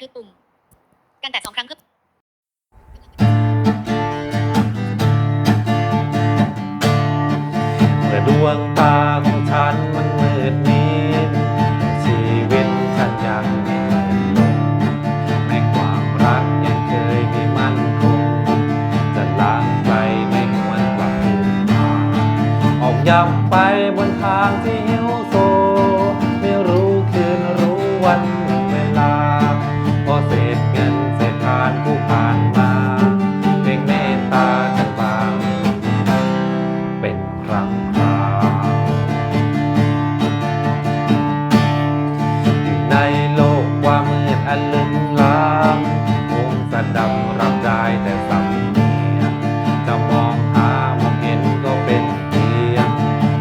คือปุ่ม การแตะสองครั้งเพื่อเมื่อดวงตาของฉันมันมืดมิดชีวิตฉันยังไม่มืดลงแม้ความรักยังเคยมีมันคงจะล้างไปไม่หวนกลับคืนมาออกย้ำไปบนทางที่หิว เศษเงินเศษทานผู้ผ่านมาเพียงเมตตาฉันบาง เป็นครั้งคราวอยู่ในโลกความมืดอันลึกล้ำคงสะดำรับได้แต่สำเนียงจะมองหามองเห็นก็เป็นเพียง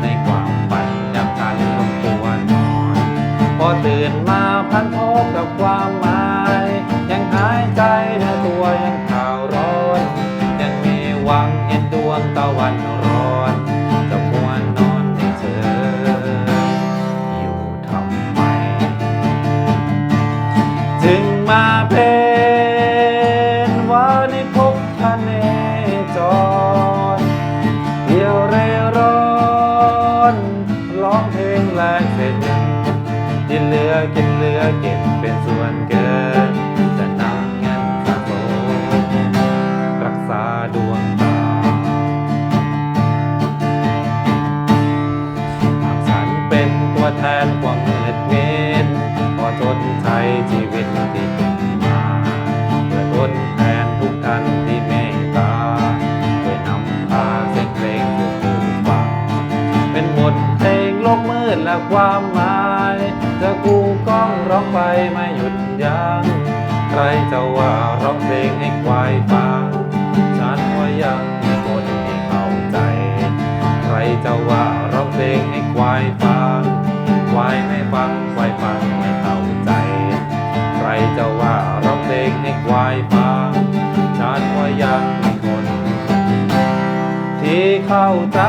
ในความฝันยามฉันลงตัวนอนพอตื่นมาพัน ตะวันร้อนจะมวนอนให้เธอ อยู่ทำไมจึงมาเป็นวันนี้พบพระเนจรเดียวเร่ร่อนร้องเพลงแลกเศษเงินกินเหลือกินเหลือเก็บเป็นส่วนเกิน นความมืดมิดขอทดใช้ชีวิตที่ผ่านมาเพื่อทดแทนทุกท่านที่เมตตาเพื่อนำพาเสียงเพลงสู่ผู้ฟังเป็นบทเพลงโลกมืดและความหมายจะกูก้องร้องไปไม่หยุดยัง้งใครจะว่าร้องเพลงให้ควายฟังฉันว่ายังมีคนที่เข้าใจ ใครจะว่าร้องเพลงให้ควายฟัง ควายไม่ฟังควายฟังไม่เข้าใจ ใครจะว่าร้องเพลงให้ควายฟังฉันว่ายังมีคน ที่เข้าใจ